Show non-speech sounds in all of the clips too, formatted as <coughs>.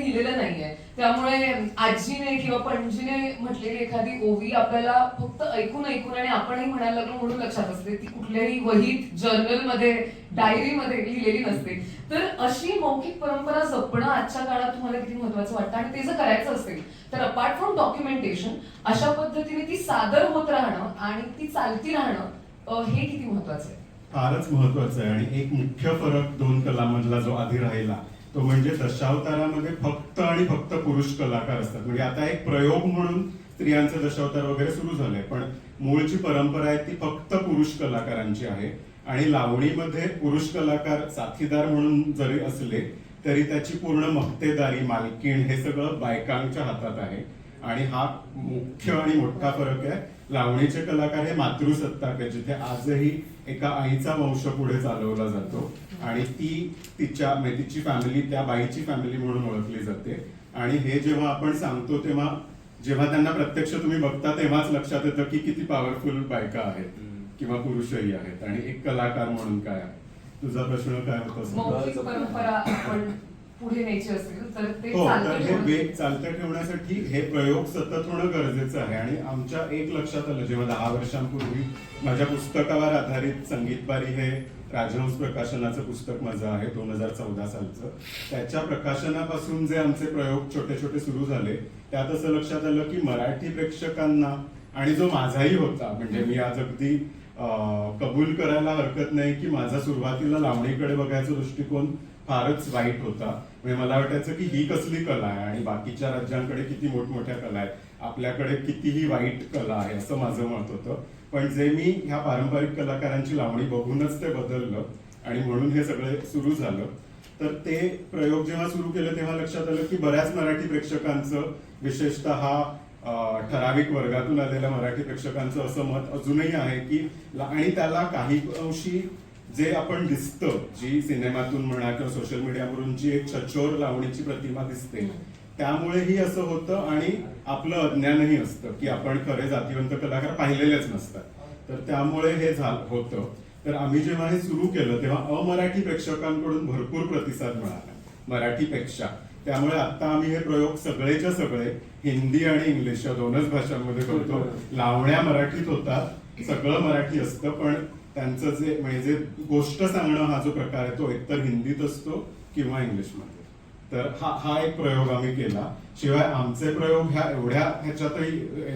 लिहिलेलं नाहीये. त्यामुळे आजीने किंवा पणजीने म्हटलेली एखादी ओवी आपल्याला फक्त ऐकून ऐकून आणि आपणही म्हणायला लागलो म्हणून लक्षात असते. ती कुठल्याही वहीत जर्नलमध्ये डायरीमध्ये लिहिलेली नसते. तर अशी मौखिक परंपरा जपणं आजच्या काळात तुम्हाला किती महत्वाचं वाटतं आणि ते जर करायचं असेल तर अपार्ट फ्रॉम डॉक्युमेंटेशन अशा पद्धतीने ती सादर होत राहणं आणि ती चालती राहणं हे किती महत्वाचं आहे? फारच महत्वाचं आहे. आणि एक मुख्य फरक दोन कलामधला जो आधी राहिला तो म्हणजे दशावतारामध्ये फक्त आणि फक्त पुरुष कलाकार असतात. म्हणजे आता एक प्रयोग म्हणून स्त्रियांचे दशावतार वगैरे सुरू झालंय पण मूळची परंपरा आहे ती फक्त पुरुष कलाकारांची आहे. आणि लावणीमध्ये पुरुष कलाकार साथीदार म्हणून जरी असले तरी त्याची पूर्ण मक्तेदारी मालकीण हे सगळं बायकांच्या हातात आहे. आणि हा मुख्य आणि मोठा फरक आहे लावणीचे कलाकार हे मातृसत्ताक आहे जिथे आजही एका आईचा वंश पुढे चालवला जातो. आणि ती तिच्या म्हणजे तिची फॅमिली त्या बाईची फॅमिली म्हणून ओळखली जाते. आणि हे जेव्हा आपण सांगतो तेव्हा जेव्हा त्यांना प्रत्यक्ष तुम्ही बघता तेव्हाच लक्षात येतं की किती पॉवरफुल बायका आहेत किंवा पुरुषही आहेत. आणि एक कलाकार म्हणून काय आहे? तुझा प्रश्न काय होता? पुढे न्यायची असेल तर ते हो तर हे. वेग चालतं ठेवण्यासाठी हे प्रयोग सतत होणं गरजेचं आहे आणि आमच्या एक लक्षात आलं जेव्हा दहा वर्षांपूर्वी माझ्या पुस्तकावर आधारित संगीतबारी हे राजहंस प्रकाशनाचं पुस्तक माझं आहे दोन हजार चौदा सालचं त्याच्या प्रकाशनापासून जे आमचे प्रयोग छोटे छोटे सुरू झाले त्यात असं लक्षात आलं की मराठी प्रेक्षकांना आणि जो माझाही होता म्हणजे मी आज अगदी कबूल करायला हरकत नाही की माझा सुरुवातीला लावणीकडे बघायचा दृष्टिकोन फारच वाईट होता. म्हणजे मला वाटायचं की ही कसली कला आहे आणि बाकीच्या राज्यांकडे किती मोठमोठ्या कला आहेत. आपल्याकडे कितीही वाईट कला आहे असं माझं मत होतं. पण जे मी ह्या पारंपरिक कलाकारांची लावणी बघूनच ते बदललं आणि म्हणून हे सगळे सुरू झालं. तर ते प्रयोग जेव्हा सुरू केले तेव्हा लक्षात आलं की बऱ्याच मराठी प्रेक्षकांचं विशेषतः ठराविक वर्गातून आलेल्या मराठी प्रेक्षकांचं असं मत अजूनही आहे की आणि त्याला काही अंशी जे आपण दिसतं जी सिनेमातून म्हणा किंवा सोशल मीडियावरून जी एक सचोर लावणीची प्रतिमा दिसते त्यामुळेही असं होतं आणि आपलं अज्ञानही असतं की आपण खरे जातीवंत कलाकार पाहिलेलेच नसतात. तर त्यामुळे हे झालं होतं. तर आम्ही जेव्हा हे सुरू केलं तेव्हा अमराठी प्रेक्षकांकडून भरपूर प्रतिसाद मिळाला मराठीपेक्षा. त्यामुळे आता आम्ही हे प्रयोग सगळेच्या सगळे हिंदी आणि इंग्लिश या दोनच भाषांमध्ये करतो. लावण्या मराठीत होतात सगळं मराठी असतं पण त्यांचं जे म्हणजे गोष्ट सांगणं हा जो प्रकार आहे तो एकतर हिंदीत असतो किंवा इंग्लिशमध्ये. तर हा हा एक प्रयोग आम्ही केला. शिवाय आमचे प्रयोग ह्या एवढ्या ह्याच्यातही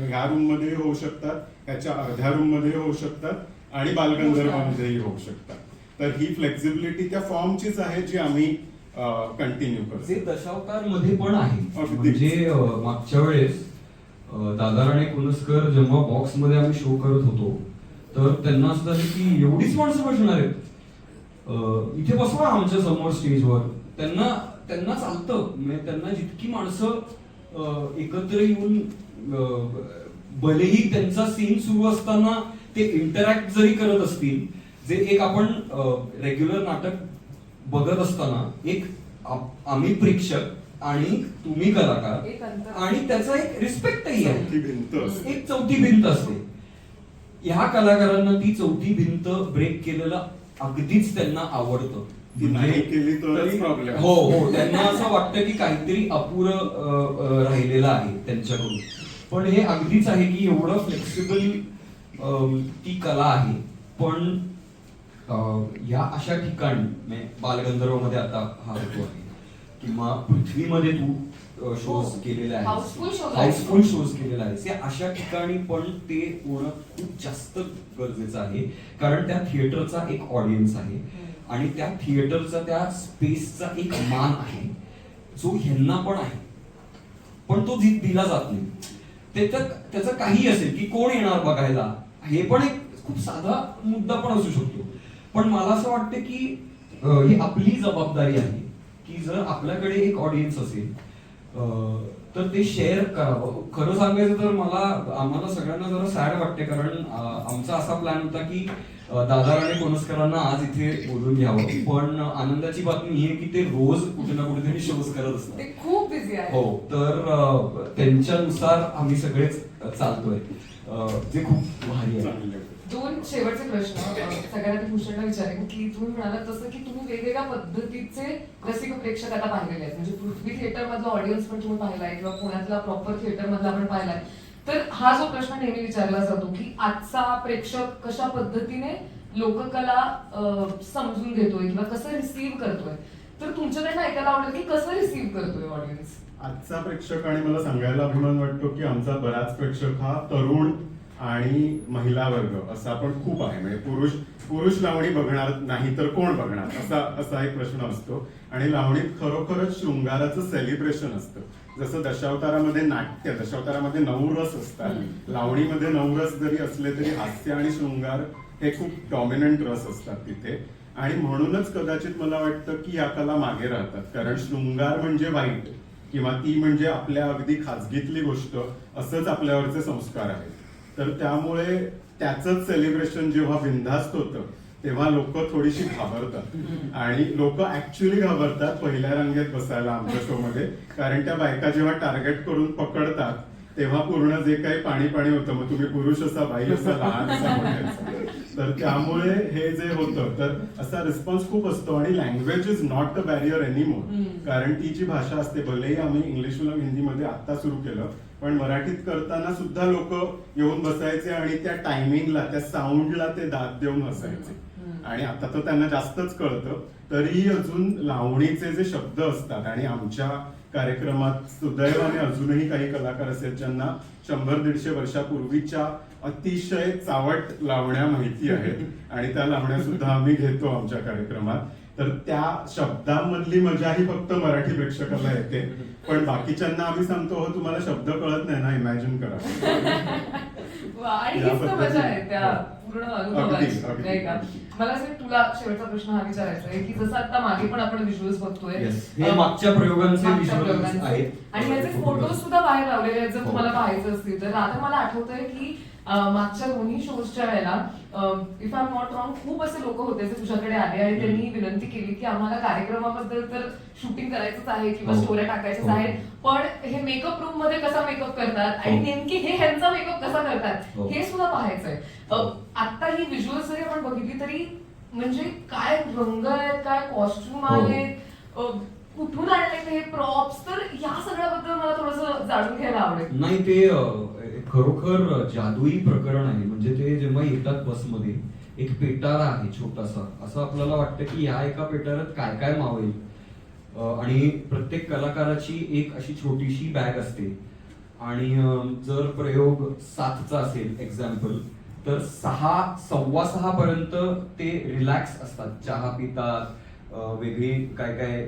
ह्या रूममध्ये होऊ शकतात ह्याच्या अर्ध्या रूममध्ये होऊ शकतात आणि बालगंधर्वामध्येही होऊ शकतात. तर ही फ्लेक्झिबिलिटी त्या फॉर्मचीच आहे जी आम्ही कंटिन्यू ते करतो. दशावतारमध्ये पण आहे. म्हणजे मागच्या वेळेस दादा राणे कुणस्कर जेव्हा बॉक्समध्ये आम्ही शो करत होतो तर त्यांना असं झालं की एवढीच माणसं बसणार आहेत. इथे बसवा आमच्यासमोर स्टेजवर. त्यांना त्यांना चालतं. म्हणजे त्यांना जितकी माणसं एकत्र येऊन भलेही त्यांचा सीन सुरू असताना ते इंटरॅक्ट जरी करत असतील जे एक आपण रेग्युलर नाटक बघत असताना एक आम्ही प्रेक्षक आणि तुम्ही कलाकार एक अंतर. आणि त्याचा एक रिस्पेक्टही आहे. चौथी भिंत असते. एक चौथी भिंत असते. ह्या कलाकारांना ती चौथी भिंत ब्रेक केलेलं अगदीच त्यांना आवडतं. नाही केली तरच. हो हो. त्यांना असं वाटतं की काहीतरी अपुरं राहिलेलं आहे त्यांच्याकडून. पण हे अगदीच आहे की एवढं फ्लेक्सिबल ती कला आहे. पण या अशा ठिकाणी म्हणजे बालगंधर्वमध्ये आता हा होतो आहे. किंवा पृथ्वीमध्ये तू शोज हो. केलेले Houseful shows आहेत. हाऊसफुल शोज केलेले आहेत. या अशा ठिकाणी पण ते होणं खूप जास्त गरजेचं आहे. कारण त्या थिएटरचा एक ऑडियन्स आहे. आणि त्या थिएटरचा त्या स्पेसचा एक मान आहे. जो ह्यांना पण आहे. पण तो दि- दिला जात नाही. त्याचं त्याचं काही असेल की कोण येणार बघायला? हे पण एक खूप साधा मुद्दा पण असू शकतो. पण मला असं वाटतं की अं, ही आपली जबाबदारी आहे की जर आपल्याकडे एक ऑडियन्स असेल तर ते शेअर करावं खरं सांगायचं तर मला आम्हाला सगळ्यांना जरा सॅड वाटते. कारण आमचा असा प्लॅन होता की दादा राणे कोणस्करांना आज इथे बोलून घ्यावं. पण आनंदाची बातमी ही आहे की ते रोज कुठे ना कुठेतरी शोज करत असतात. ते खूप बिझी आहे हो तर त्यांच्यानुसार आम्ही सगळेच चालतोय. जे खूप भारी आहे. दोन शेवटचे प्रश्न मी भूषणला विचारेन की तुम्ही म्हणालात तसं की तुम्ही वेगवेगळ्या पद्धतीचे रसिक प्रेक्षक आता पाहिलेले आहेत. म्हणजे पृथ्वी थिएटर मधला ऑडियन्स पण तुम्ही पाहिलाय किंवा पुण्यातला प्रॉपर थिएटर मधला आपण पाहिलाय. तर हा जो प्रश्न नेहमी विचारला जातो की आजचा प्रेक्षक कशा पद्धतीने लोककला समजून घेतोय किंवा कसं रिसीव्ह करतोय? तर तुमच्याकडनं ऐकायला आवडेल की कसं रिसीव्ह करतोय ऑडियन्स आजचा प्रेक्षक आणि मला सांगायला अभिमान वाटतो की आमचा बराच प्रेक्षक हा तरुण आणि महिला वर्ग असा पण खूप आहे. म्हणजे पुरुष पुरुष लावणी बघणार नाही तर कोण बघणार? असा असा एक प्रश्न असतो. आणि लावणीत खरोखरच शृंगाराचं सेलिब्रेशन असतं. जसं दशावतारामध्ये नाट्य दशावतारामध्ये नऊ रस असतात. लावणीमध्ये नऊ रस जरी असले तरी हास्य आणि शृंगार हे खूप डॉमिनंट रस असतात तिथे. आणि म्हणूनच कदाचित मला वाटतं की या कला मागे राहतात. कारण शृंगार म्हणजे वाईट किंवा ती म्हणजे आपल्या अगदी खाजगीतली गोष्ट असंच आपल्यावरचे संस्कार आहेत. तर त्यामुळे त्याच सेलिब्रेशन जेव्हा बिनधास्त होतं तेव्हा लोक थोडीशी घाबरतात. आणि लोक ऍक्च्युली घाबरतात पहिल्या रांगेत बसायला आमच्या शो मध्ये. कारण त्या बायका जेव्हा टार्गेट करून पकडतात तेव्हा पूर्ण जे काही पाणी पाणी होतं मग तुम्ही पुरुष असा बाई असा लहान असा. तर त्यामुळे हे जे होतं तर असा रिस्पॉन्स खूप असतो. आणि language is not a barrier anymore. कारण ती जी भाषा असते भलेही आम्ही इंग्लिश हिंदीमध्ये आत्ता सुरू केलं पण मराठीत करताना सुद्धा लोक येऊन बसायचे आणि त्या टायमिंगला त्या साऊंडला ते दाद देऊन हम्म. आणि आता तर त्यांना जास्तच कळतं. तरीही अजून लावणीचे जे शब्द असतात आणि आमच्या कार्यक्रमात सुदैवाने <coughs> अजूनही काही कलाकार असेल ज्यांना शंभर दीडशे वर्षापूर्वीच्या अतिशय चावट लावण्या माहिती आहेत. आणि त्या लावण्या सुद्धा आम्ही घेतो आमच्या कार्यक्रमात. तर त्या शब्दांमधली मजा ही फक्त मराठी प्रेक्षकाला येते. पण बाकीच्यांना आम्ही सांगतो हो तुम्हाला शब्द कळत नाही ना इमॅजिन करा. का? मला असं तुला शेवटचा प्रश्न हा विचारायचा आहे की जसं आता मागे पण आपण विज्युअल्स बघतोय. हे मागच्या प्रयोगांचे. आणि याचे फोटोज सुद्धा बाहेर लावलेले आहेत जर हो. तुम्हाला पाहायचं असतील. तर आता मला आठवतंय की मागच्या दोन्ही शोजच्या वेळेला if I am not wrong खूप असे लोक होते जे तुझ्याकडे आले आणि त्यांनी विनंती केली की आम्हाला कार्यक्रमाबद्दल तर शूटिंग करायचंच आहे किंवा हो. स्टोऱ्या टाकायच्याच हो. आहेत पण हे मेकअप रूममध्ये कसा मेकअप करतात आणि हो. नेमकी हे ह्यांचा मेकअप कसा करतात हो. हे सुद्धा पाहायचंय आता ही व्हिज्युअल जरी आपण बघितली तरी म्हणजे काय रंग आहेत काय कॉस्ट्युम हो. आहेत कुठून आणले हे प्रॉप्स तर या सगळ्याबद्दल मला थोडस जाणून घ्यायला आवडेल नाही ते खरोखर जादुई प्रकरण आहे. म्हणजे ते जेव्हा येतात बसमध्ये एक पेटारा आहे छोटासा. असं आपल्याला वाटतं की या एका पेटाऱ्यात काय काय मावेल आणि प्रत्येक कलाकाराची एक अशी छोटीशी बॅग असते. आणि जर प्रयोग सातचा असेल एक्झाम्पल तर सहा सव्वा सहा पर्यंत ते रिलॅक्स असतात. चहा पितात वेगळी काय काय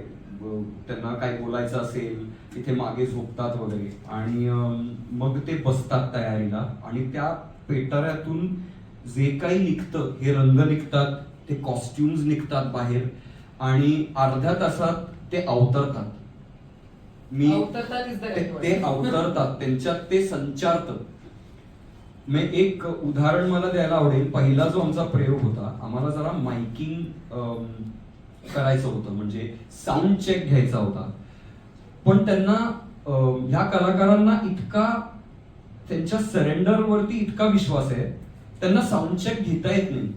त्यांना काय बोलायचं असेल तिथे मागे झोपतात वगैरे. आणि मग ते बसतात तयारीला. आणि त्या पेटाऱ्यातून जे काही निघतं हे रंग निघतात ते कॉस्ट्युम्स निघतात बाहेर. आणि अर्ध्या तासात ते अवतरतात. मी ते- अवतरतात. त्यांच्यात ते संचारतात मी एक उदाहरण मला द्यायला आवडेल. पहिला जो आमचा प्रयोग होता आम्हाला जरा माइकिंग करायचं होतं. म्हणजे साऊंड चेक घ्यायचा होता. पण त्यांना ह्या कलाकारांना इतका त्यांच्या सरेंडर वरती इतका विश्वास आहे त्यांना साऊंड चेक घेता येत नाही.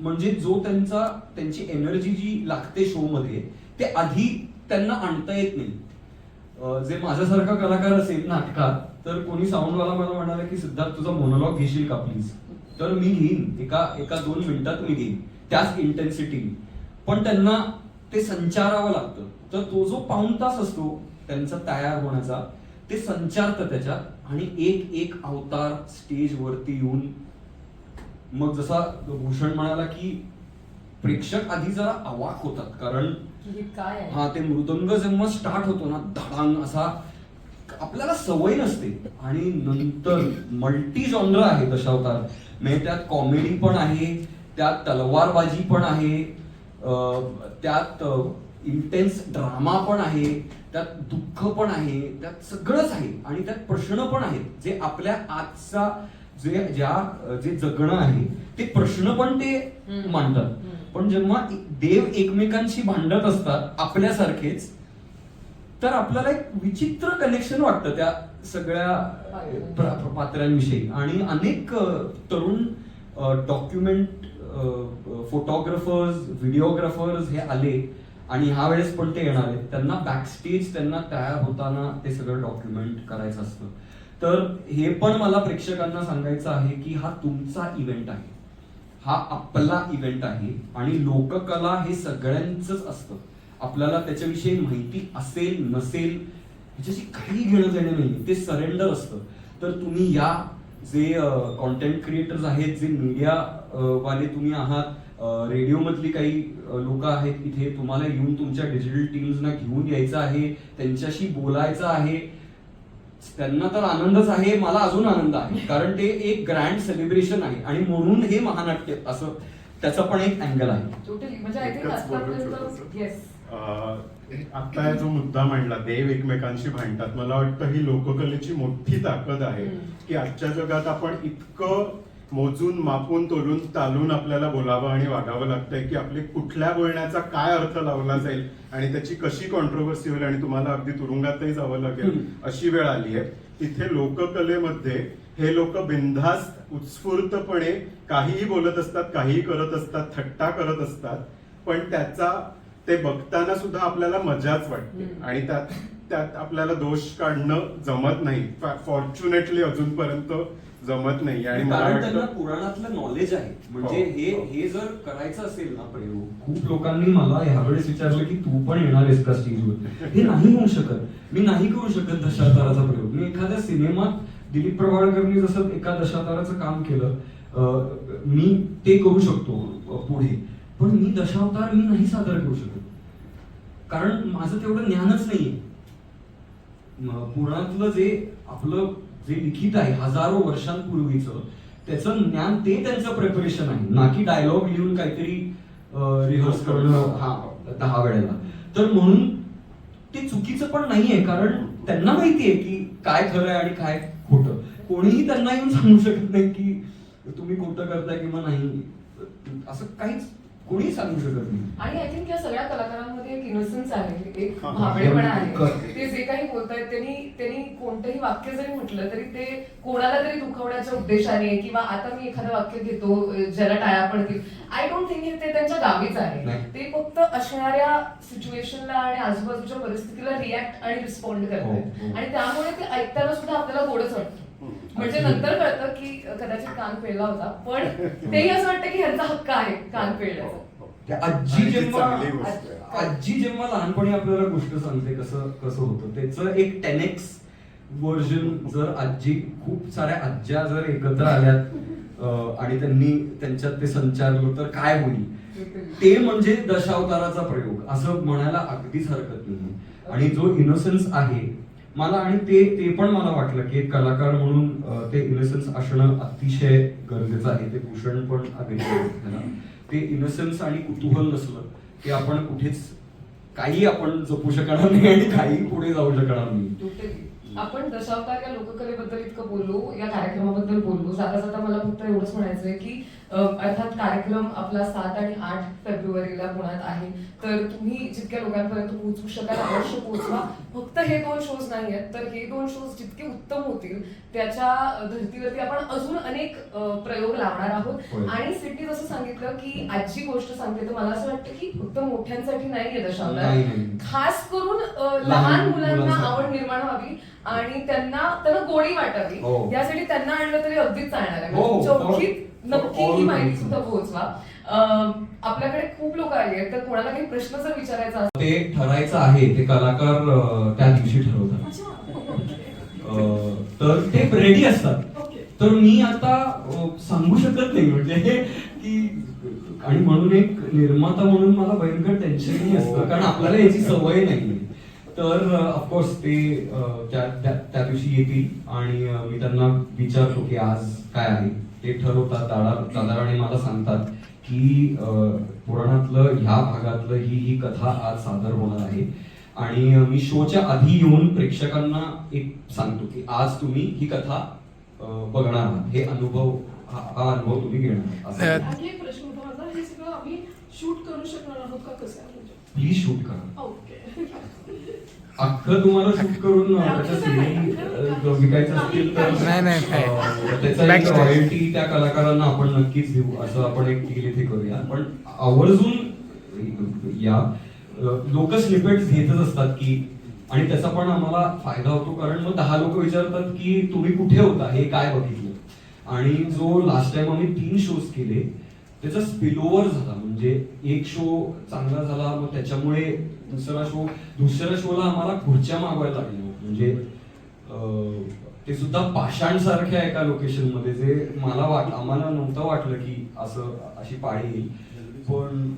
म्हणजे जो त्यांचा त्यांची एनर्जी जी लागते शो मध्ये ते आधी त्यांना आणता येत नाही. जे माझ्यासारखा कलाकार असेल नाटकात तर कोणी साऊंडवाला मला म्हणाला की सिद्धार्थ तुझा मोनोलॉग घेशील का प्लीज तर मी घेईन. एका एका दोन मिनिटात मी घेईन. त्याच इंटेन्सिटी पण त्यांना ते संचारावं लागतं. तर तो जो पाऊण तास असतो त्यांचा तयार होण्याचा ते संचारतं त्याच्यात आणि एक एक अवतार स्टेज वरती येऊन मग जसा भूषण म्हणाला की प्रेक्षक आधी जरा अवाक होतात कारण की काय हा ते मृदंग जेव्हा स्टार्ट होतो ना धडांग असा आपल्याला सवय नसते. आणि नंतर मल्टी जॉनर आहे दशावतार म्हणजे त्यात कॉमेडी पण आहे त्यात तलवारबाजी पण आहे त्यात इंटेन्स ड्रामा पण आहे त्यात दुःख पण आहे त्यात सगळंच आहे. आणि त्यात प्रश्न पण आहेत. जे आपल्या आजचा जे ज्या जे जगणं आहे ते प्रश्न पण ते. मांडतात. पण जेव्हा देव एकमेकांशी भांडत असतात आपल्यासारखेच तर आपल्याला एक विचित्र कनेक्शन वाटतं त्या सगळ्या पात्रांविषयी. आणि अनेक तरुण डॉक्युमेंट फोटोग्राफर्स व्हिडिओग्राफर्स हे आले आणि ह्या वेळेस पण ते येणार आहेत. त्यांना बॅकस्टेज त्यांना तयार होताना ते सगळं डॉक्युमेंट करायचं असतं. तर हे पण मला प्रेक्षकांना सांगायचं आहे की हा तुमचा इव्हेंट आहे. हा आपला इव्हेंट आहे आणि लोककला हे सगळ्यांच असतं. आपल्याला त्याच्याविषयी माहिती असेल नसेल ह्याच्याशी काही घेणं देणं नाही. ते सरेंडर असतं. तर तुम्ही या जे कॉन्टेंट क्रिएटर्स आहेत जे मीडिया वाले तुम्ही आहात रेडिओ मधली काही लोक आहेत इथे तुम्हाला येऊन तुमच्या डिजिटल टीम्सना घेऊन यायचं आहे त्यांच्याशी बोलायचं आहे. त्यांना तर आनंदच आहे मला अजून आनंद आहे कारण ते एक ग्रँड सेलिब्रेशन आहे. आणि म्हणून हे महानाट्य असं त्याचा पण एक अँगल आहे. आता जो मुद्दा मांडला देव एकमेकांशी भांडतात मला वाटतं ही लोककलेची मोठी ताकद आहे. की आजच्या जगात आपण इतकं मोजून मापून तोलून तालून आपल्याला बोलावं आणि वागावं लागतंय की आपली कुठल्या बोलण्याचा काय अर्थ लावला जाईल आणि त्याची कशी कॉन्ट्रोवर्सी होईल आणि तुम्हाला अगदी तुरुंगातही जावं लागेल. अशी वेळ आली आहे तिथे लोककलेमध्ये हे लोक बिनधास्त उत्स्फूर्तपणे काहीही बोलत असतात काहीही करत असतात थट्टा करत असतात पण त्याचा ते बघताना सुद्धा आपल्याला मजाच वाटते. आणि त्यात त्यात आपल्याला दोष काढणं जमत नाही. फॉर्च्युनेटली अजूनपर्यंत जमत नाही. आणि मला कारण त्यांना वाटतं पुराणातलं नॉलेज आहे. म्हणजे हो, हे हो. हे जर करायचं असेल ना प्रयोग खूप लोकांनी मला ह्यावेळेस विचारलं की तू पण येणार आहेस का स्टेजवर हे नाही होऊ शकत. मी नाही करू शकत दशावताराचा प्रयोग. मी एखाद्या सिनेमात दिलीप प्रभाळकरनी जसं एका दशावताराचं काम केलं अं, मी ते करू शकतो अं, पुढे. पण मी दशावतार मी नाही सादर करू शकत. कारण माझं तेवढं ज्ञानच नाहीये. पुराणातलं जे आपलं जे लिखित आहे हजारो वर्षांपूर्वीचं त्याचं ज्ञान ते त्यांचं प्रिपरेशन आहे. ना की डायलॉग लिहून काहीतरी रिहर्स करणं. हा दहा वेळेला. तर म्हणून ते चुकीचं पण नाहीये कारण त्यांना माहितीये की काय खरं आहे आणि काय खोटं. कोणीही त्यांना येऊन सांगू शकत नाही की तुम्ही खोटं करताय किंवा नाही. असं काहीच कोणीही सांगू शकत नाही. आणि आय थिंक या सगळ्या कलाकारांमध्ये एक इनोसन्स आहे. एक बरोबर. आहे. ते जे काही बोलतायत त्यांनी त्यांनी कोणतंही वाक्य जरी म्हटलं तरी ते कोणाला तरी दुखवण्याच्या उद्देशाने किंवा आता मी एखादं वाक्य घेतो ज्याला टाळ्या पडतील. आय डोंट थिंक ते त्यांच्या गावीच आहे. ते फक्त असणाऱ्या सिच्युएशनला आणि आजूबाजूच्या परिस्थितीला रिॲक्ट आणि रिस्पॉन्ड हो, करतात हो. आणि त्यामुळे ते ऐकताना सुद्धा आपल्याला गोडच वाटतं. म्हणजे नंतर कळतं की कदाचित कान पिळला होता पण तेही असं वाटतं की ह्यांचा हक्क आहे कान पिळण्याचा त्या आजी आणि ती जेव्हा. आजी जेव्हा लहानपणी आपल्याला गोष्ट सांगते कसं कसं होतं त्याचं एक टेनेक्स वर्जन जर आजी खूप साऱ्या आज्या जर एकत्र आल्यात आणि त्यांनी त्यांच्यात ते संचारलं तर काय होईल? ते म्हणजे दशावताराचा प्रयोग असं म्हणायला अगदीच हरकत नाही. आणि जो इनोसन्स आहे मला आणि ते ते पण मला वाटलं की एक कलाकार म्हणून ते इनोसन्स असणं अतिशय गरजेचं आहे. ते भूषण पण त्याला. ते इनोसन्स आणि कुतूहल नसलं की आपण कुठेच काही आपण जपू शकणार नाही आणि काही पुढे जाऊ शकणार नाही. आपण दशावतार या लोककलेबद्दल इतकं बोललो या कार्यक्रमाबद्दल बोललो. जाता जाता मला फक्त एवढंच म्हणायचंय की अर्थात कार्यक्रम आपला सात आणि आठ फेब्रुवारीला पुण्यात आहे तर तुम्ही जितक्या लोकांपर्यंत पोहोचू शकाल अवश्य पोहोचवा फक्त हे दोन शोज नाही आहेत तर हे दोन शोज जितके उत्तम होतील त्याच्या धर्तीवरती आपण अजून अनेक प्रयोग लावणार आहोत. आणि सिटी जसं सांगितलं की आजची गोष्ट सांगते तर मला असं वाटतं की फक्त मोठ्यांसाठी नाही, दशावतार नाही. खास करून लहान मुलांना. आवड निर्माण व्हावी आणि त्यांना त्यांना गोडी वाटावी हो. यासाठी त्यांना आणलं तरी अगदीच चालणार आहे हो, नक्की ही माहिती. सुद्धा पोहोचवा. आपल्याकडे खूप लोक आली आहेत तर कोणाला काही प्रश्न जर विचारायचा असेल ते ठरायचं आहे ते कलाकार अं, त्या दिवशी ठरवतात. अं, तर ते रेडी असतात. तर मी आता अं, सांगू शकत नाही म्हणजे की आणि म्हणून एक निर्माता म्हणून मला भयंकर टेन्शनही असतं कारण आपल्याला याची सवय नाही. तर ऑफकोर्स ते अं, त्या त्या- त्या दिवशी येतील आणि अं, मी त्यांना विचारतो की आज काय आहे? ते ठरवतात दादा दादाराणे मला सांगतात की पुराणातलं ह्या भागातलं ही ही कथा आज सादर होणार आहे. आणि मी शोच्या आधी येऊन प्रेक्षकांना एक सांगतो की आज तुम्ही ही कथा बघणार आहात. हे अनुभव हा हा अनुभव तुम्ही घेणार प्लीज शूट करा. ओके. अख्खं तुम्हाला शूट करून विकायचं असतील तर त्याचा. रॉयल्टी त्या कलाकारांना आपण नक्कीच देऊ असं आपण एक डील इथे करूया. पण आवर्जून या लोक स्निपेट्स घेतच असतात की आणि त्याचा पण आम्हाला फायदा होतो कारण मग दहा लोक विचारतात की तुम्ही कुठे होता हे काय बघितलं? आणि जो लास्ट टाइम आम्ही तीन शोज केले त्याचा स्पिलओव्हर झाला. म्हणजे एक शो चांगला झाला मग त्याच्यामुळे दुसरा शो दुसऱ्या शोला आम्हाला खुर्च्या मागवायला लागल्या म्हणजे ते सुद्धा पाषाण सारख्या एका लोकेशनमध्ये जे मला वाट आम्हाला नव्हतं वाटलं की असं अशी पाळी येईल. पण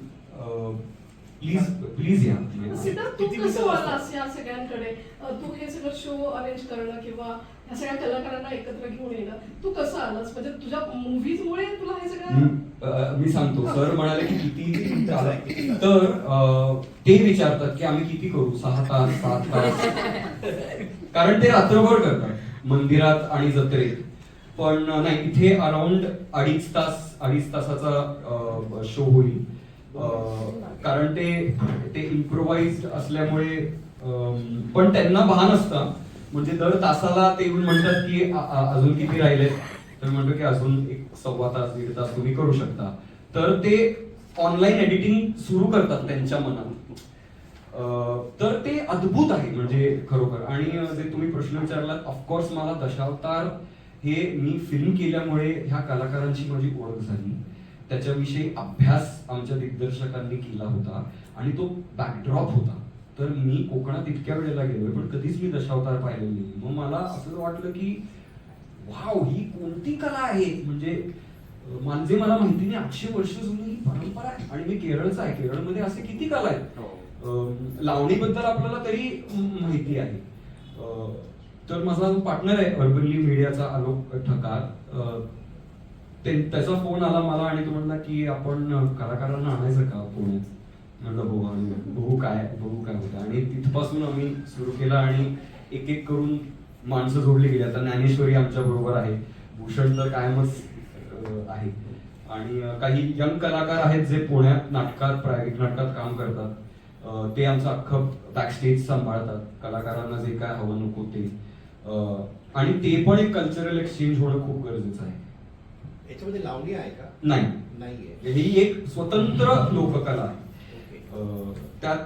प्लीज प्लीज या. सिद्धार्थ तू कसं या सगळ्यांकडे? तू हे सगळं शो अरेंज करणं किंवा या सगळ्या कलाकारांना एकत्र घेऊन येणं तू कसं आलास? म्हणजे तुझ्या मूवीज मुळे तुला हे सगळं मी सांगतो. सर म्हणाले की किती चालेल. तर ते विचारतात की आम्ही किती करू? सहा तास सात तास? कारण ते रात्रभर करतात. मंदिरात आणि जत्रेत. पण नाही इथे अराउंड अडीच तास अडीच तासाचा शो होईल. कारण ते ते इम्प्रोवाइज असल्यामुळे पण त्यांना भान असतं. म्हणजे दर तासाला ते येऊन म्हणतात की अजून किती राहिले? तर म्हणतो की अजून एक सव्वा तास दीड तास तुम्ही करू शकता. तर ते ऑनलाईन एडिटिंग सुरू करतात त्यांच्या मनात. तर ते अद्भुत आहे म्हणजे खरोखर. आणि जे तुम्ही प्रश्न विचारलात ऑफकोर्स मला दशावतार हे मी फिल्म केल्यामुळे ह्या कलाकारांची माझी ओळख झाली. त्याच्याविषयी अभ्यास आमच्या दिग्दर्शकांनी केला होता आणि तो बॅकड्रॉप होता. तर मी कोकणात इतक्या वेळेला गेलोय पण कधीच मी दशावतार पाहिलेला नाही. मग मला असं वाटलं की वाव ही कोणती कला आहे? म्हणजे अं, म्हणजे मला माहिती नाही आठशे वर्ष जुनी ही परंपरा आहे. आणि मी केरळचा आहे. केरळमध्ये असे किती कला आहेत? अं, लावणीबद्दल आपल्याला तरी माहिती आहे. तर माझा जो पार्टनर आहे अर्बनली मीडियाचा आलोक ठकार त्याचा फोन आला मला आणि तो म्हणला की आपण कलाकारांना आणायचं का पुण्यात? म्हणलं भाऊ आणि बघू काय बघू काय होतं. आणि तिथपासून आम्ही सुरू केलं आणि एक एक करून माणसं जोडली गेली. आता ज्ञानेश्वरी आमच्या बरोबर आहे. भूषण तर कायमच आहे. आणि काही यंग कलाकार आहेत जे पुण्यात नाटकात प्रायोगिक नाटकात काम करतात. ते आमचं अख्खं बॅकस्टेज सांभाळतात. कलाकारांना जे काय हवं नको ते. आणि ते पण एक कल्चरल एक्सचेंज होणं खूप गरजेचं आहे. याच्यामध्ये लावणी आहे का? नाही. नाहीये. ही एक स्वतंत्र लोककला आहे. अं, त्यात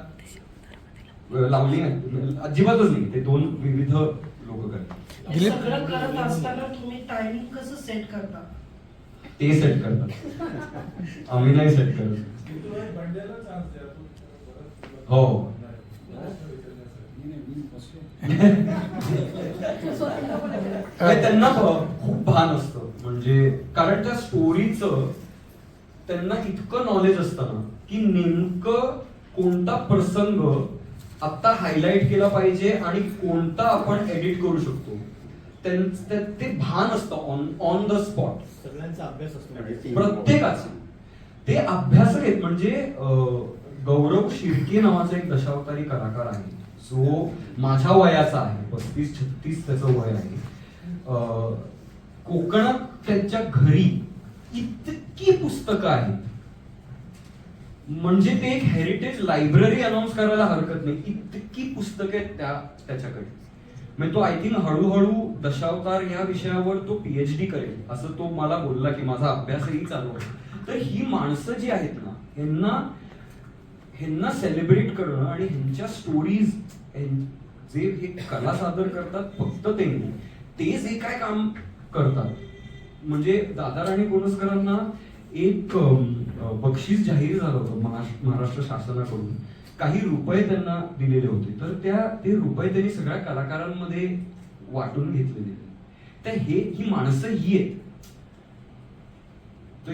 अं, लावणी आहे. अजिबातच नाही. ते दोन विविध लोककला हे सगळं करत असताना तुम्ही टायमिंग कसं सेट करता? ते सेट करतात. आम्ही नाही सेट करत. हो. नाही, त्यांना खूप भान असतं. म्हणजे कारण त्या स्टोरीचं त्यांना इतकं नॉलेज असतं ना की नेमकं कोणता प्रसंग आता हायलाइट केला पाहिजे आणि कोणता आपण एडिट करू शकतो. त्यां- त्या- ते भान असतं ऑन ऑन द स्पॉट सगळ्यांचा अभ्यास असतो. प्रत्येकाचं. ते अभ्यासक आहेत म्हणजे गौरव शिर्के नावाचा एक दशावतारी कलाकार आहे. जो माझ्या वयाचा आहे पस्तीस छत्तीस त्याचं वय आहे. कोकणात त्यांच्या घरी इतकी पुस्तकं आहेत. म्हणजे ते एक हेरिटेज लायब्ररी अनाऊन्स करायला हरकत नाही. इतकी पुस्तकं आहेत त्या त्याच्याकडे. म्हणजे तो आय थिंक हळूहळू दशावतार या विषयावर तो पीएचडी करेल. असं तो मला बोलला की माझा अभ्यासही चालू आहे. तर ही माणसं जी आहेत ना ह्यांना ह्यांना सेलिब्रेट करणं आणि ह्यांच्या स्टोरीज जे हे कला सादर करतात फक्त त्यांनी तेच ते जे काय काम करतात म्हणजे दादा आणि कोणसकरांना एक बक्षीस जाहीर झालं होतं महाराष्ट्र महाराष्ट्र शासनाकडून. काही रुपये त्यांना दिलेले होते. तर त्या ते रुपये त्यांनी सगळ्या कलाकारांमध्ये वाटून घेतलेले. तर हे ही माणसं ही आहेत. तर